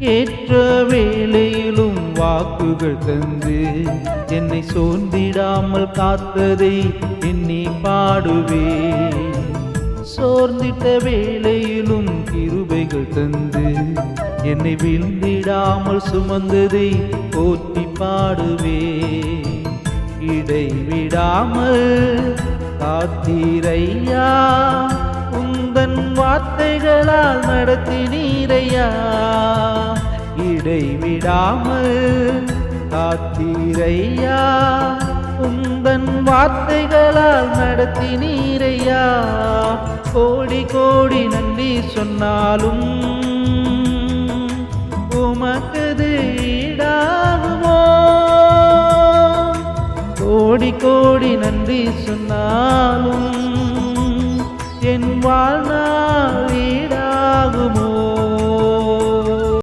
ஏற்ற வேளையிலும் வாக்குகள் தந்து என்னை சோர்ந்திடாமல் காத்ததை எண்ணி பாடுவே. சோர்ந்திட்ட வேளையிலும் கிருபைகள் தந்து என்னை விழுந்திடாமல் சுமந்ததை போற்றி பாடுவே. இடைவிடாமல் காத்தீரையா உந்தன் வார்த்தைகளால் நடத்தினீரையா. இடைவிடாமல் காத்தீரையா? உந்தன் வார்த்தைகளால் நடத்தினீரையா கோடி கோடி நன்றி சொன்னாலும் உமக்கது ஈடாகுமோ? கோடி கோடி நன்றி சொன்னாலும் என் வாழ்நாள்